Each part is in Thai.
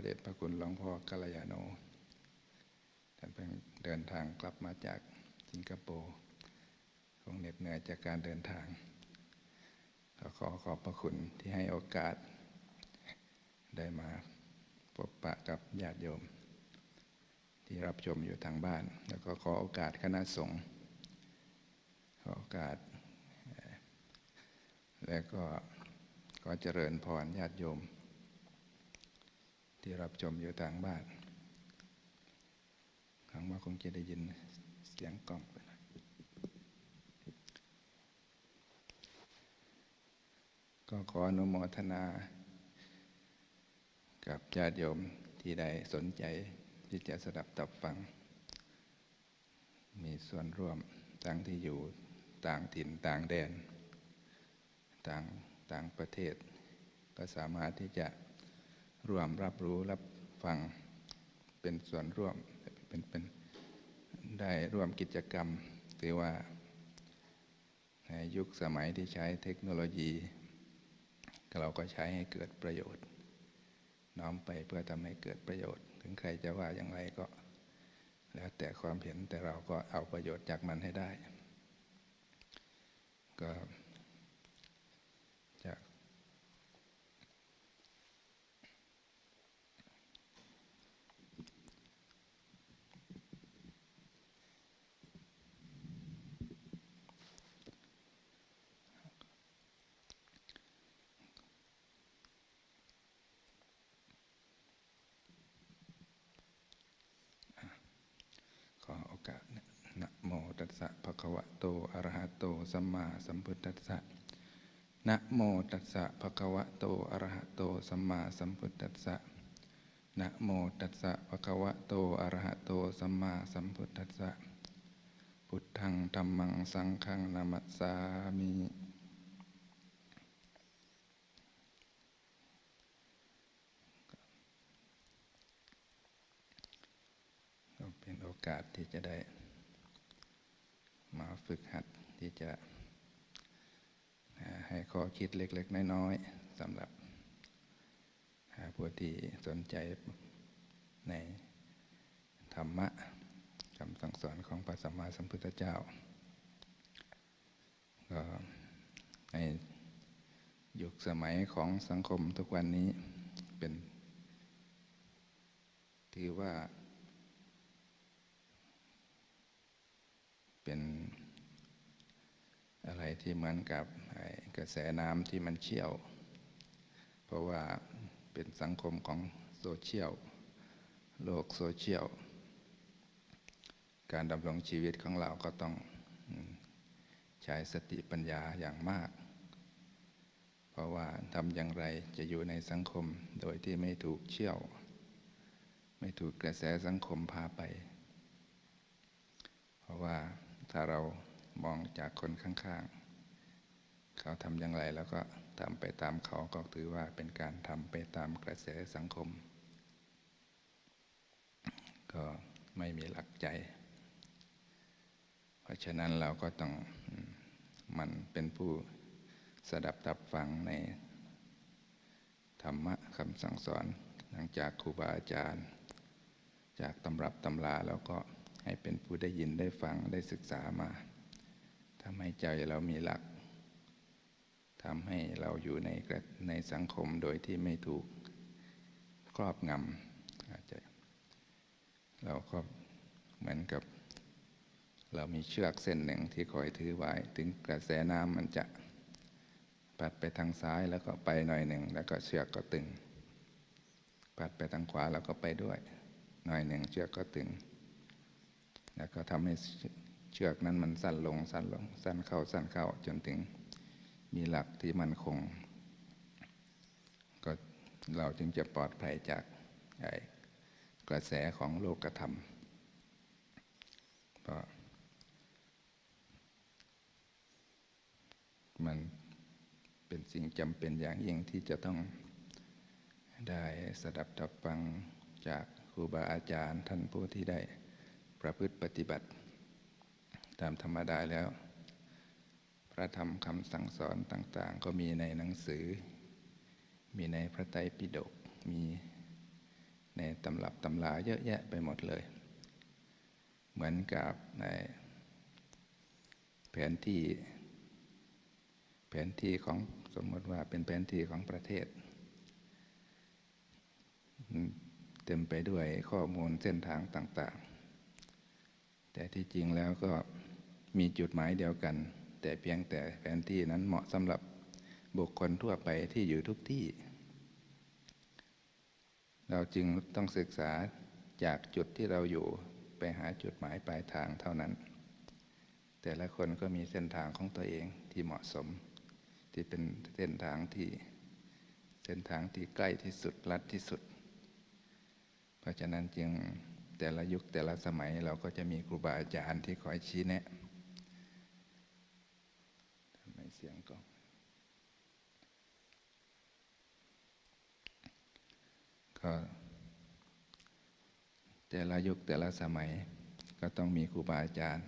ระเดชพระคุณหลวงพ่อกัลยาโนท่านเพิ่งเดินทางกลับมาจากสิงคโปร์คงเหน็ดเหนื่อยจากการเดินทางก็ขอขอบพระคุณที่ให้โอกาส ได้มาพบปะกับญาติโยม ที่รับชมอยู่ทางบ้าน แล้วก็ขอโอกาสคณะสงฆ์ขอโอกาส และก็ขอเจริญพรญาติโยม ที่รับชมอยู่ทางบ้านหวังว่าคงจะได้ยินเสียงกล้องไปหน่อยก็ขออนุโมทนากับญาติโยมที่ได้สนใจที่จะสดับตับฟัง มีส่วนร่วมทั้งที่อยู่ต่างถิ่นต่างแดน ต่างต่างประเทศ ก็สามารถที่จะ ร่วมรับรู้รับฟังเป็นส่วนร่วมเป็นเป็นได้ร่วมกิจกรรมถือว่าในยุคสมัยที่ใช้เทคโนโลยีเราก็ใช้ให้เกิดประโยชน์ น้อมไปเพื่อทำให้เกิดประโยชน์ ถึงใครจะว่าอย่างไรก็ แล้วแต่ความเห็นแต่เราก็เอาประโยชน์จากมันให้ได้ ก็จะขอโอกาสนะนะโมตัสสะภะคะวะโต อะระหะโต สัมมาสัมพุทธัสสะนะโมตัสสะภะคะวะโตอะระหะโตสัมมาสัมพุทธัสสะนะโมตัสสะภะคะวะโตอะระหะโตสัมมาสัมพุทธัสสะพุทธังธัมมังสังฆังนามัสสามิก็เป็นโอกาสที่จะได้มาฝึกหัด ที่จะให้ข้อคิดเล็ก ๆ น้อยๆสำหรับผู้ที่สนใจในธรรมะคำสั่งสอนของพระสัมมาสัมพุทธเจ้า ก็ในยุคสมัยของสังคมทุกวันนี้เป็น ถือว่า เป็นอะไร ที่เหมือนกับกระแสน้ำที่มันเชี่ยว เพราะว่าเป็นสังคมของโซเชียลโลกโซเชียลการดำรงชีวิตของเราก็ต้องใช้สติปัญญาอย่างมาก เพราะว่าทำอย่างไรจะอยู่ในสังคมโดยที่ไม่ถูกเชี่ยว ไม่ถูกกระแสสังคมพาไป เพราะว่าถ้าเรามองจากคนข้างๆ เขาทำอย่างไรแล้วก็ทำไปตามเขาก็ถือว่าเป็นการทำไปตามกระแสสังคม ก็ไม่มีหลักใจ เพราะฉะนั้นเราก็ต้องมันเป็นผู้สดับตับฟังในธรรมะคำสั่งสอนหลังจากครูบาอาจารย์ จากตำรับตำราแล้วก็ให้เป็นผู้ได้ยินได้ฟังได้ศึกษามาทำให้ใจเรามีหลัก ทำให้เราอยู่ในในสังคมโดยที่ไม่ถูกครอบงำอาจจะเราก็เหมือนกับ เรามีเชือกเส้นหนึ่งที่คอยถือไว้ ถึงกระแสน้ำมันจะปัดไปทางซ้ายแล้วก็ไปหน่อยหนึ่ง แล้วก็เชือกก็ตึง ปัดไปทางขวาแล้วก็ไปด้วย หน่อยหนึ่งเชือกก็ตึง แล้วก็ทำให้เชือกนั้นมันสั้นลงสั้นลงสั้นเข้าสั้นเข้าจนถึง มีหลักที่มั่นคง ก็เราจึงจะปลอดภัยจากกระแสของโลกธรรมเพราะมันเป็นสิ่งจำเป็นอย่างยิ่งที่จะต้องได้สดับตับฟังจากครูบาอาจารย์ท่านผู้ที่ได้ประพฤติปฏิบัติ ตามธรรมดาแล้ว ระธรรมคำสั่งสอนต่างๆ ก็มีในหนังสือ มีในพระไตรปิฎกมีในตำรับตำราเยอะแยะไปหมดเลย เหมือนกับในแผนที่ แผนที่ของสมมติว่าเป็นแผนที่ของประเทศ เต็มไปด้วยข้อมูลเส้นทางต่าง ๆ แต่ที่จริงแล้วก็มีจุดหมายเดียวกัน แต่เพียงแต่แผนที่นั้นเหมาะสำหรับบุคคลทั่วไปที่อยู่ทุกที่ เราจึงต้องศึกษาจากจุดที่เราอยู่ไปหาจุดหมายปลายทางเท่านั้น แต่ละคนก็มีเส้นทางของตัวเองที่เหมาะสม ที่เป็นเส้นทางที่เส้นทางที่ใกล้ที่สุดลัดที่สุด เพราะฉะนั้นจึงแต่ละยุคแต่ละสมัยเราก็จะมีครูบาอาจารย์ที่คอยชี้แนะทำไมเสียงกล้อง ก็ แต่ละยุคแต่ละสมัย ก็ต้องมีครูบาอาจารย์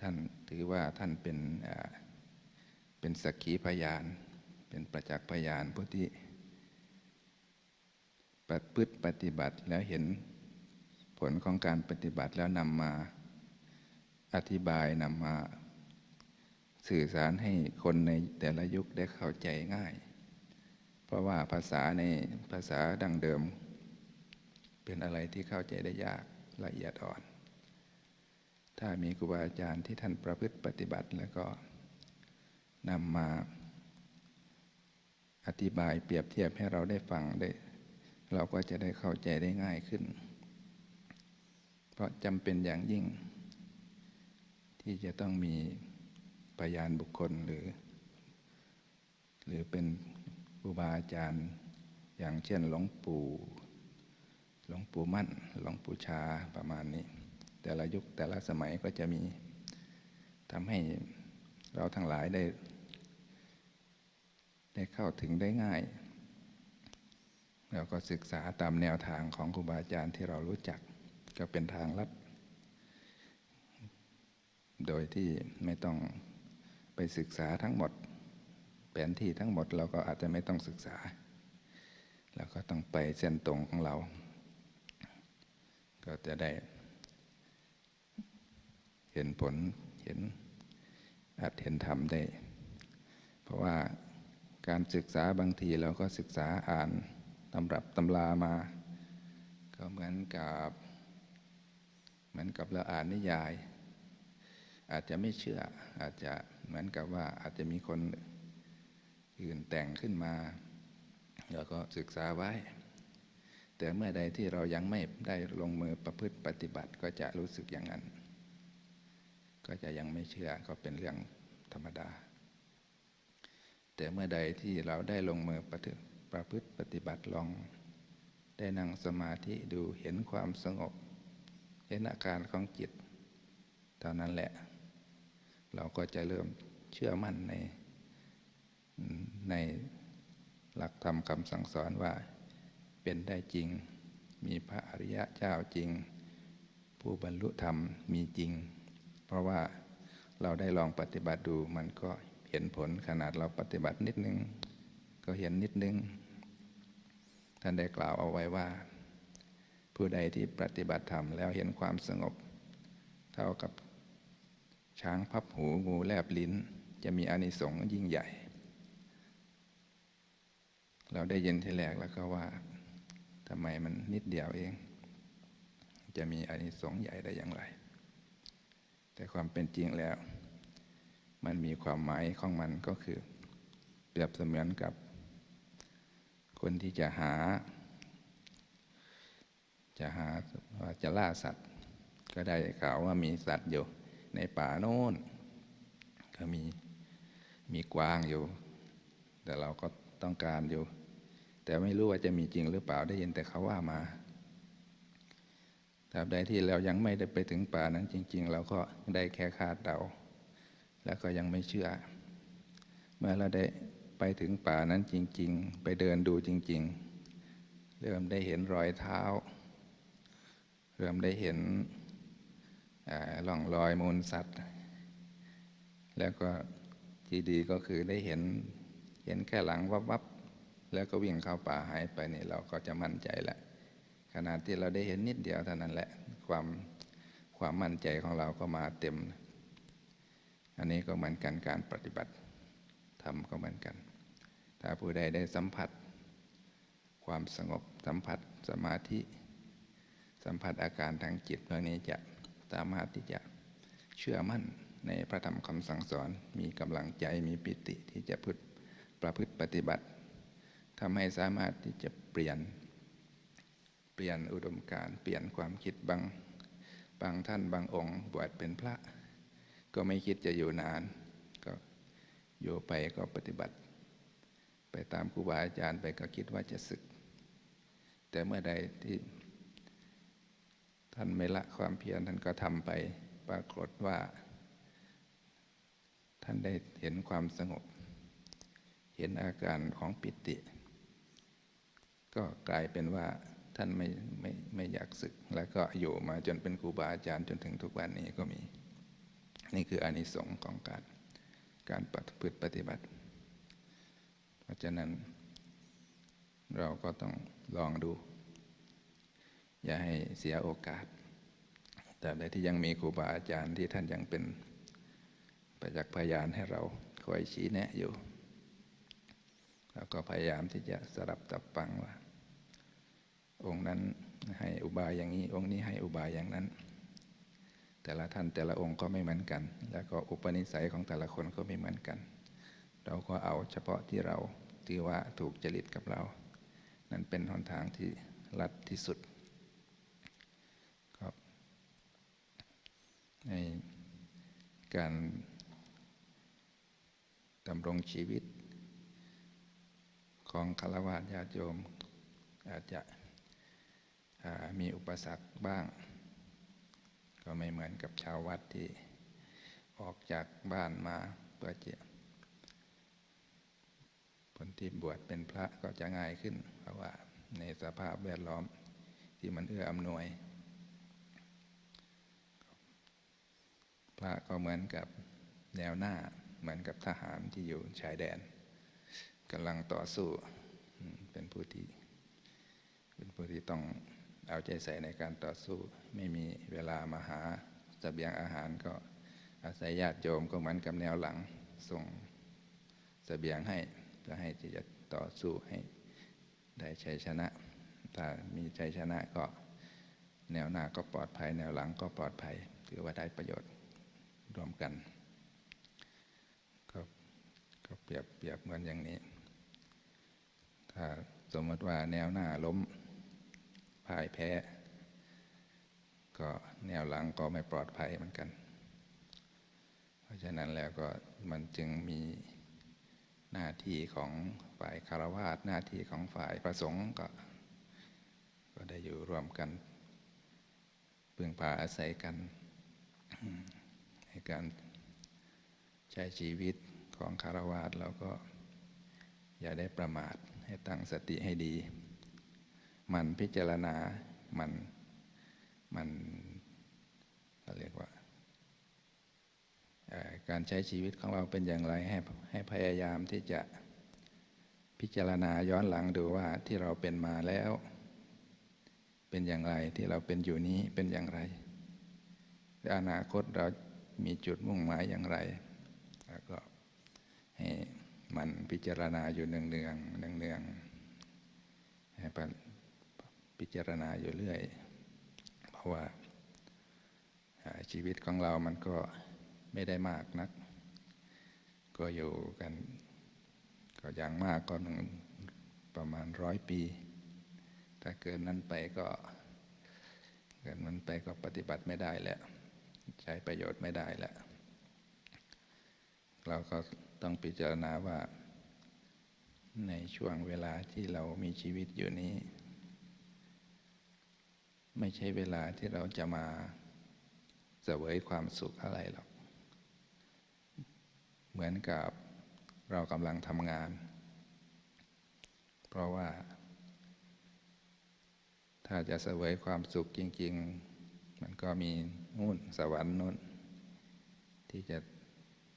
ท่านถือว่าท่านเป็นเป็นสักขีพยาน เป็นประจักษ์พยานผู้ที่ปฏิพฤติปฏิบัติแล้วเห็นผลของการปฏิบัติแล้วนำมาอธิบายนำมาสื่อสารให้คนในแต่ละยุคได้เข้าใจง่าย เพราะว่าภาษาในภาษาดั้งเดิม เป็นอะไรที่เข้าใจได้ยากละเอียดอ่อน ถ้ามีครูบาอาจารย์ที่ท่านประพฤติปฏิบัติแล้วก็นำมาอธิบายเปรียบเทียบให้เราได้ฟังได้ เราก็จะได้เข้าใจได้ง่ายขึ้น เพราะจำเป็นอย่างยิ่ง ที่จะต้องมีพยานบุคคลหรือ หรือเป็น รูบาอาจารย์ อย่างเช่นหลวงปู่หลวงปู่มั่นหลวงปู่ชาประมาณนี้ แต่ละยุคแต่ละสมัยก็จะมีทำให้เราทั้งหลายได้ ได้เข้าถึงได้ง่ายแล้วก็ศึกษาตามแนวทางของครูบาอาจารย์ที่เรารู้จัก ก็เป็นทางลัดโดยที่ไม่ต้องไปศึกษาทั้งหมด แผนที่ทั้งหมดเราก็อาจจะไม่ต้องศึกษาแล้วก็ต้องไปเส้นตรงของเรา ก็จะได้ เห็นผลเห็นอาจเห็นธรรมได้ เพราะว่าการศึกษาบางทีเราก็ศึกษาอ่านตำรับตำรามา ก็เหมือนกับเหมือนกับเราอ่านนิยาย อาจจะไม่เชื่ออาจจะเหมือนกับว่าอาจจะมีคน อื่นแต่งขึ้นมาแล้วก็ศึกษาไว้ แต่เมื่อใดที่เรายังไม่ได้ลงมือประพฤติปฏิบัติก็จะรู้สึกอย่างนั้น ก็จะยังไม่เชื่อก็เป็นเรื่องธรรมดา แต่เมื่อใดที่เราได้ลงมือประพฤติปฏิบัติลอง ได้นั่งสมาธิดูเห็นความสงบ เห็นอาการของจิต เท่านั้นแหละ เราก็จะเริ่มเชื่อมั่นใน ในหลักธรรมคำสั่งสอนว่าเป็นได้จริง มีพระอริยะเจ้าจริง ผู้บรรลุธรรมมีจริง เพราะว่าเราได้ลองปฏิบัติดูมันก็เห็นผลขนาดเราปฏิบัตินิดนึง ก็เห็นนิดนึง ท่านได้กล่าวเอาไว้ว่า ผู้ใดที่ปฏิบัติธรรมแล้วเห็นความสงบ เท่ากับช้างพับหูงูแลบลิ้น จะมีอานิสงส์ยิ่งใหญ่ เราได้ยินทีแรกแล้วก็ว่าทำไมมันนิดเดียวเอง จะมีอานิสงส์ใหญ่ได้อย่างไร แต่ความเป็นจริงแล้ว มันมีความหมายของมันก็คือ เปรียบเสมือนกับ คนที่จะหา จะหาว่าจะล่าสัตว์ ก็ได้ข่าวว่ามีสัตว์อยู่ในป่าโน้น ก็มีมีกวางอยู่ แต่เราก็ต้องการอยู่ แต่ไม่รู้ว่าจะมีจริงหรือเปล่าได้ยินแต่เขาว่ามาตราบใดที่เรายังไม่ได้ไปถึงป่านั้นจริง ๆ เราก็ได้แค่คาดเดา แล้วก็ยังไม่เชื่อ เมื่อเราได้ไปถึงป่านั้นจริง ๆ ไปเดินดูจริง ๆ เริ่มได้เห็นรอยเท้า เริ่มได้เห็นร่องรอยมูลสัตว์ แล้วก็ที่ดีก็คือได้เห็นเห็นแค่หลังวับวับ แล้วก็วิ่งเข้าป่าหายไปนี่เราก็จะมั่นใจละขนาดที่เราได้เห็นนิดเดียวเท่านั้นแหละความความมั่นใจของเราก็มาเต็ม อันนี้ก็เหมือนกันการปฏิบัติธรรมก็เหมือนกัน ถ้าผู้ใดได้สัมผัส ความสงบสัมผัสสมาธิ สัมผัสอาการทางจิตพวกนี้จะสามารถที่จะเชื่อมั่นในพระธรรมคำสั่งสอนมีกำลังใจมีปิติที่จะพึ่ประพฤติปฏิบัติำให้สามารถที่จะเปลี่ยน เปลี่ยนอุดมการเปลี่ยนความคิดบางบางท่านบางองค์บวชเป็นพระ ก็ไม่คิดจะอยู่นาน ก็อยู่ไปก็ปฏิบัติ ไปตามครูบาอาจารย์ไปก็คิดว่าจะศึก แต่เมื่อใดที่ท่านไม่ละความเพียรท่านก็ทำไปปรากฏว่า ท่านได้เห็นความสงบ เห็นอาการของปิติ ก็กลายเป็นว่าท่านไม่ไม่ไม่อยากศึก แล้วก็อยู่มาจนเป็นครูบาอาจารย์จนถึงทุกวันนี้ก็มี นี่คืออานิสงส์ของการการปฏิพฤติปฏิบัติ เพราะฉะนั้น เราก็ต้องลองดู อย่าให้เสียโอกาส แต่ใดที่ยังมีครูบาอาจารย์ที่ท่านยังเป็นประจักษ์พยานให้เราคอยชี้แนะอยู่ แล้วก็พยายามที่จะสลับตับฟังว่า องค์นั้นให้อุบายอย่างนี้ องค์นี้ให้อุบายอย่างนั้น แต่ละท่านแต่ละองค์ก็ไม่เหมือนกัน แล้วก็อุปนิสัยของแต่ละคนก็ไม่เหมือนกัน เราก็เอาเฉพาะที่เราที่ว่าถูกจริตกับเรา นั่นเป็นหนทางที่รัดที่สุดครับในการดำรงชีวิตของคารวะญาติโยมอาจจะ มีอุปสรรคบ้าง ก็ไม่เหมือนกับชาววัดที่ออกจากบ้านมาเพื่อจะผลที่บวชเป็นพระก็จะง่ายขึ้น เพราะว่าในสภาพแวดล้อมที่มันเอื้ออำนวย พระก็เหมือนกับแนวหน้าเหมือนกับทหารที่อยู่ชายแดนกำลังต่อสู้เป็นผู้ที่เป็นผู้ที่ต้อง เอาใจใส่ในการต่อสู้ ไม่มีเวลามาหาสเสบียงอาหารก็อาศัยญาติโยมก็เหมือนกับแนวหลังส่งสเสบียงให้เพื่อให้ที่จะต่อสู้ให้ได้ชัยชนะ ถ้ามีชัยชนะก็แนวหน้าก็ปลอดภัย แนวหลังก็ปลอดภัยถือว่าได้ประโยชน์รวมกัน ก็ก็เปรียบเปรียบเหมือนอย่างนี้ ถ้าสมมติว่าแนวหน้าล้ม พ่ายแพ้ ก็แนวหลังก็ไม่ปลอดภัยเหมือนกัน เพราะฉะนั้นแล้วก็มันจึงมีหน้าที่ของฝ่ายคารวาสหน้าที่ของฝ่ายประสงค์ก็ ก็ได้อยู่รวมกันพึ่งพาอาศัยกัน ในการใช้ชีวิตของคารวาสเราก็อย่าได้ประมาทให้ตั้งสติให้ดี มันพิจารณา มัน มันเรียกว่า การใช้ชีวิตของเราเป็นอย่างไรให้ให้พยายามที่จะพิจารณาย้อนหลังดูว่าที่เราเป็นมาแล้ว เป็นอย่างไรที่เราเป็นอยู่นี้เป็นอย่างไรอนาคตเรามีจุดมุ่งหมายอย่างไร แล้วก็ให้มันพิจารณาอยู่เนืองเนืองเนืองเนืองให้ พิจารณาอยู่เรื่อย เพราะว่าชีวิตของเรามันก็ไม่ได้มากนัก ก็อยู่กัน ก็อย่างมากก็หนึ่งประมาณร้อยปี ถ้าเกินนั้นไปก็เกินนั้นไปก็ปฏิบัติไม่ได้แล้ว ใช้ประโยชน์ไม่ได้แล้ว เราก็ต้องพิจารณาว่าในช่วงเวลาที่เรามีชีวิตอยู่นี้ ไม่ใช่เวลาที่เราจะมาเสวยความสุขอะไรหรอก เหมือนกับเรากำลังทำงาน เพราะว่า ถ้าจะเสวยความสุขจริง ๆ มันก็มีนู่นสวรรค์นู่นที่จะ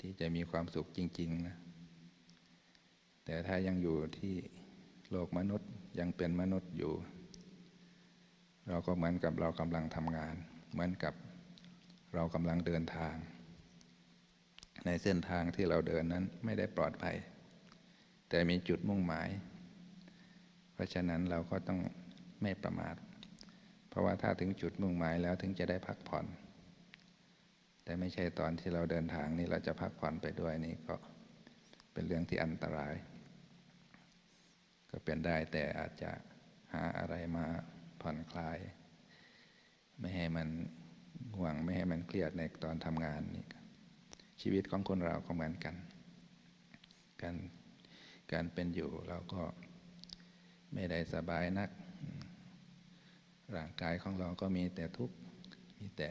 ที่จะมีความสุขจริง ๆ นะ แต่ถ้ายังอยู่ที่โลกมนุษย์ยังเป็นมนุษย์อยู่ เราก็เหมือนกับเรากำลังทำงาน เหมือนกับเรากำลังเดินทาง ในเส้นทางที่เราเดินนั้นไม่ได้ปลอดภัย แต่มีจุดมุ่งหมาย เพราะฉะนั้นเราก็ต้องไม่ประมาท เพราะว่าถ้าถึงจุดมุ่งหมายแล้วถึงจะได้พักผ่อน แต่ไม่ใช่ตอนที่เราเดินทางนี่เราจะพักผ่อนไปด้วยนี่ก็เป็นเรื่องที่อันตราย ก็เป็นได้แต่อาจจะหาอะไรมา ผ่อนคลาย ไม่ให้มันห่วงไม่ให้มันเครียดในตอนทำงานนี่ชีวิตของคนเราก็เหมือนกัน การการเป็นอยู่เราก็ไม่ได้สบายนัก ร่างกายของเราก็มีแต่ทุกข์มีแต่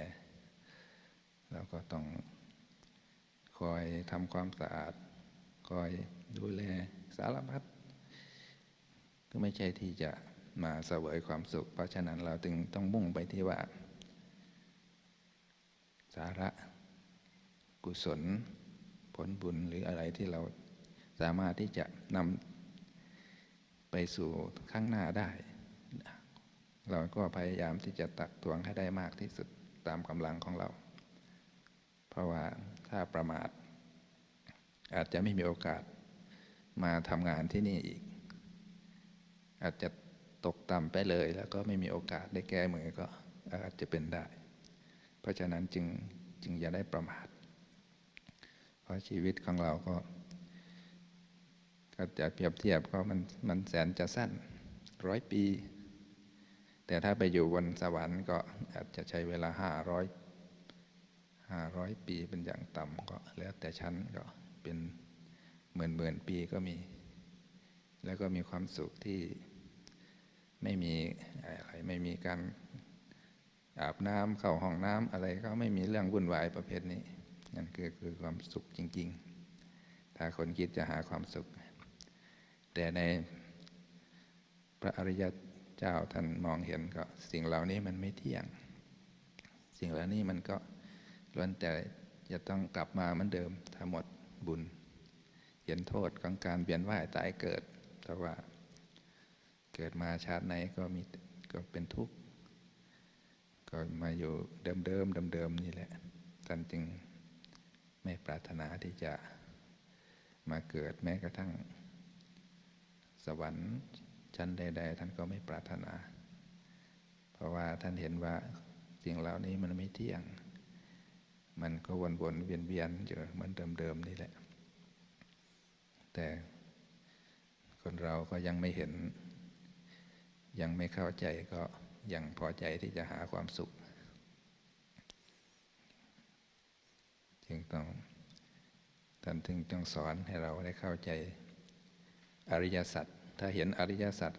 เราก็ต้องคอยทำความสะอาด คอยดูแลสารพัดก็ไม่ใช่ที่จะ มาเสวยความสุข เพราะฉะนั้นเราจึงต้องมุ่งไปที่ว่า สาระกุศล ผลบุญหรืออะไรที่เราสามารถที่จะนำไปสู่ข้างหน้าได้ เราก็พยายามที่จะตักตวงให้ได้มากที่สุดตามกำลังของเรา เพราะว่าถ้าประมาท อาจจะไม่มีโอกาสมาทำงานที่นี่อีก อาจจะ ตกต่ำไปเลย แล้วก็ไม่มีโอกาสได้แก้มือก็อาจจะเป็นได้ เพราะฉะนั้นจึงจึงอย่าได้ประมาท เพราะชีวิตของเราก็ก็จะเปรียบเทียบก็มันมันแสนจะสั้นร้อยปี แต่ถ้าไปอยู่บนสวรรค์ก็อาจจะใช้เวลาห้าร้อยห้าร้อยปีเป็นอย่างต่ำก็แล้วแต่ชั้นก็เป็นหมื่นหมื่นปีก็มี แล้วก็มีความสุขที่ ไม่มีอะไรไม่มีการอาบน้ำเข้าห้องน้ำอะไรก็ไม่มีเรื่องวุ่นวายประเภทนี้นั่นคือคือความสุขจริง ๆ ถ้าคนคิดจะหาความสุข แต่ในพระอริยเจ้าท่านมองเห็นก็สิ่งเหล่านี้มันไม่เที่ยง สิ่งเหล่านี้มันก็ล้วนแต่จะต้องกลับมาเหมือนเดิมถ้าหมดบุญ เห็นโทษของการเวียนว่ายตายเกิด แต่ว่า เกิดมาชาติไหนก็มีก็เป็นทุกข์ ก็มาอยู่เดิมเดิมเดิมเดิมนี่แหละท่านจึงไม่ปรารถนาที่จะมาเกิดแม้กระทั่ง สวรรค์ชั้นใด ๆ ท่านก็ไม่ปรารถนา เพราะว่าท่านเห็นว่าสิ่งเหล่านี้มันไม่เที่ยง มันก็วนๆเวียนๆอยู่เหมือนเดิมๆนี่แหละ แต่คนเราก็ยังไม่เห็น ยังไม่เข้าใจก็ยังพอใจที่จะหาความสุข จึงต้องท่านถึงต้องสอนให้เราได้เข้าใจอริยสัจถ้าเห็นอริยสัจ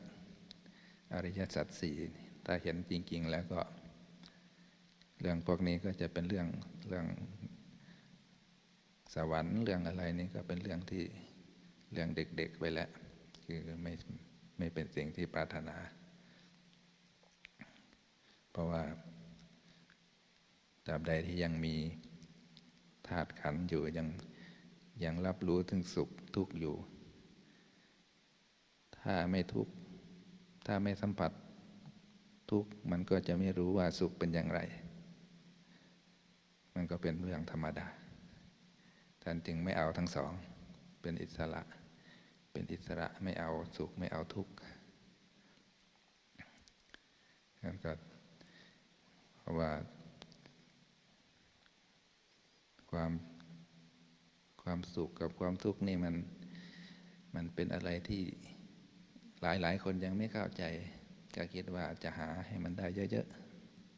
อริยสัจสี่ถ้าเห็นจริง ๆ แล้วก็ เรื่องพวกนี้ก็จะเป็นเรื่องเรื่องสวรรค์เรื่องอะไรนี่ก็เป็นเรื่องที่เรื่องเด็กๆไปแล้ว คือไม่ไม่เป็นสิ่งที่ปรารถนา ราะว่าตราบใดที่ยังมีธาตุขันธ์อยู่ยังยังรับรู้ถึงสุขทุกข์อยู่ ถ้าไม่ทุกข์ถ้าไม่สัมผัสทุกข์มันก็จะไม่รู้ว่าสุขเป็นอย่างไร มันก็เป็นเรื่องธรรมดา ท่านจึงไม่เอาทั้งสอง เป็นอิสระ เป็นอิสระไม่เอาสุขไม่เอาทุกข์นั่นก็ ราะว่า ความความสุขกับความทุกข์นี่มันมันเป็นอะไรที่หลายหลายคนยังไม่เข้าใจ ก็คิดว่าจะหาให้มันได้เยอะ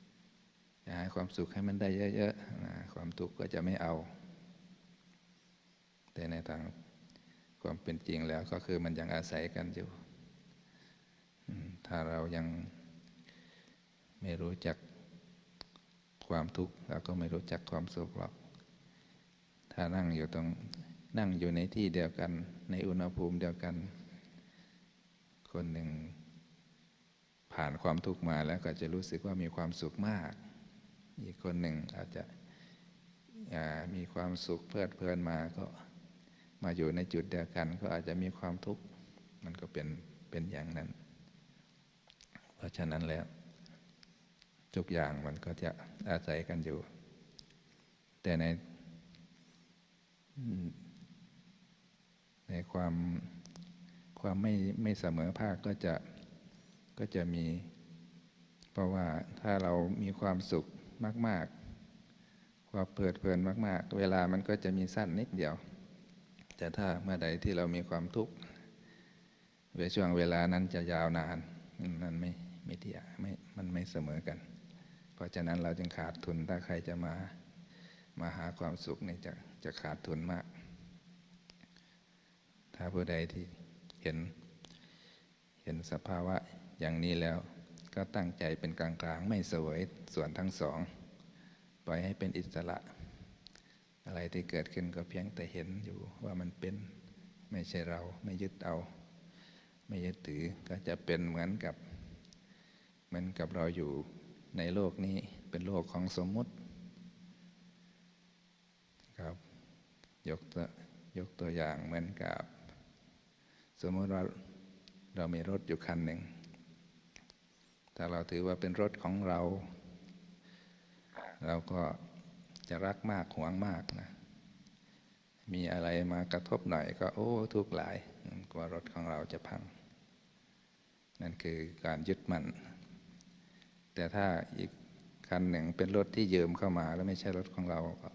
ๆจะหาความสุขให้มันได้เยอะๆนะความทุกข์ก็จะไม่เอา แต่ในทางความเป็นจริงแล้วก็คือมันยังอาศัยกันอยู่ ถ้าเรายังไม่รู้จัก ความทุกข์เราก็ไม่รู้จักความสุขหรอก ถ้านั่งอยู่ตรงนั่งอยู่ในที่เดียวกัน ในอุณหภูมิเดียวกัน คนหนึ่ง ผ่านความทุกข์มาแล้วก็จะรู้สึกว่ามีความสุขมาก อีกคนหนึ่งอาจจะมีความสุขเพลิดเพลินมาก็มาอยู่ในจุดเดียวกัน ก็อาจจะมีความทุกข์มันก็เป็นเป็นอย่างนั้น เพราะฉะนั้นแล้ว ทุกอย่างมันก็จะอาศัยกันอยู่ แต่ใน ในความความไม่ไม่เสมอภาคก็จะก็จะมี เพราะว่าถ้าเรามีความสุขมาก ๆ ความเพลิดเพลินมาก ๆ เวลามันก็จะมีสั้นนิดเดียว แต่ถ้าเมื่อใดที่เรามีความทุกข์เวช่วงเวลานั้นจะยาวนานนั่นไม่ไม่เที่ยไม่มันไม่เสมอกัน เพราะฉะนั้นเราจึงขาดทุนถ้าใครจะมามาหาความสุขนี่จะจะขาดทุนมาก ถ้าผู้ใดที่เห็นเห็นสภาวะอย่างนี้แล้ว ก็ตั้งใจเป็นกลางๆ ไม่สวยส่วนทั้งสอง ปล่อยให้เป็นอิสระ อะไรที่เกิดขึ้นก็เพียงแต่เห็นอยู่ว่ามันเป็นไม่ใช่เราไม่ยึดเอา ไม่ยึดถือก็จะเป็นเหมือนกับ เหมือนกับเราอยู่ ในโลกนี้เป็นโลกของสมมุติครับ ยกตัวยกตัวอย่างเหมือนกับ สมมติว่าเรามีรถอยู่คันหนึ่ง ถ้าเราถือว่าเป็นรถของเรา เราก็จะรักมากหวงมากนะ มีอะไรมากระทบหน่อยก็โอ้ทุกข์หลายกลัวรถของเราจะพัง นั่นคือการยึดมั่น แต่ถ้าอีกคันหนึ่งเป็นรถที่ยืมเข้ามา แล้วไม่ใช่รถของเราก็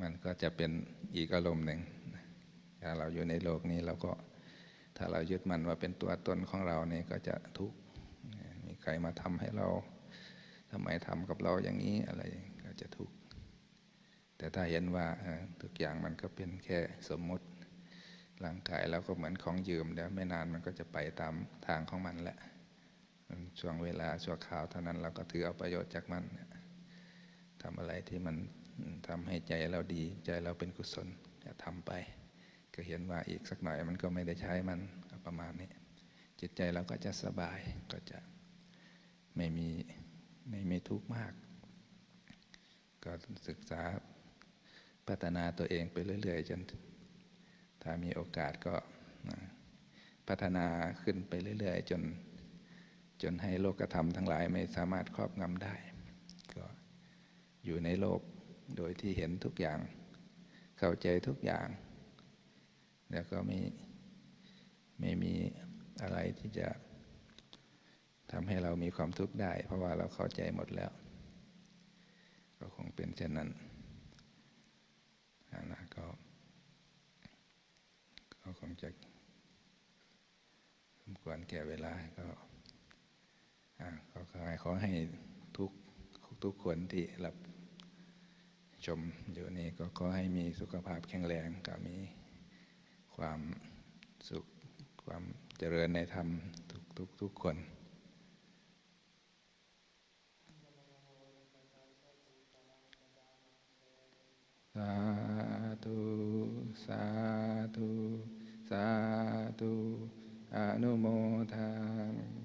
มันก็จะเป็นอีกอารมณ์หนึ่งถ้าเราอยู่ในโลกนี้เราก็ถ้าเรายึดมันว่าเป็นตัวตนของเราเนี่ยก็จะทุกข์มีใครมาทำให้เราทำไมทำกับเราอย่างนี้อะไรก็จะทุกข์แต่ถ้าเห็นว่าทุกอย่างมันก็เป็นแค่สมมุติร่างกายเราก็เหมือนของยืมเดี๋ยวไม่นานมันก็จะไปตามทางของมันแหละ ช่วงเวลาช่วคราวเท่านั้นเราก็ถือเอาประโยชน์จากมันทำอะไรที่มันทำให้ใจเราดี ใจเราเป็นกุศลจะทำไป ก็เห็นว่าอีกสักหน่อยมันก็ไม่ได้ใช้มันประมาณนี้ จิตใจเราก็จะสบายก็จะไม่มีไม่มีทุกข์มาก ก็ศึกษาพัฒนาตัวเองไปเรื่อย ๆ จน ถ้ามีโอกาสก็พัฒนาขึ้นไปเรื่อย ๆ จน จนให้โลกธรรมทั้งหลายไม่สามารถครอบงำได้ ก็อยู่ในโลกโดยที่เห็นทุกอย่าง เข้าใจทุกอย่าง แล้วก็ไม่ไม่มีอะไรที่จะทำให้เรามีความทุกข์ได้ เพราะว่าเราเข้าใจหมดแล้ว ก็คงเป็นเช่นนั้นนะก็ก็คงจะสมควรแก่เวลาก็ ก็ขอให้ทุกทุกคนที่รับชมอยู่นี้ก็ขอให้มีสุขภาพแข็งแรงกับมีความสุขความเจริญในธรรมทุกทุกทุกคนสาธุสาธุสาธุอนุโมทานา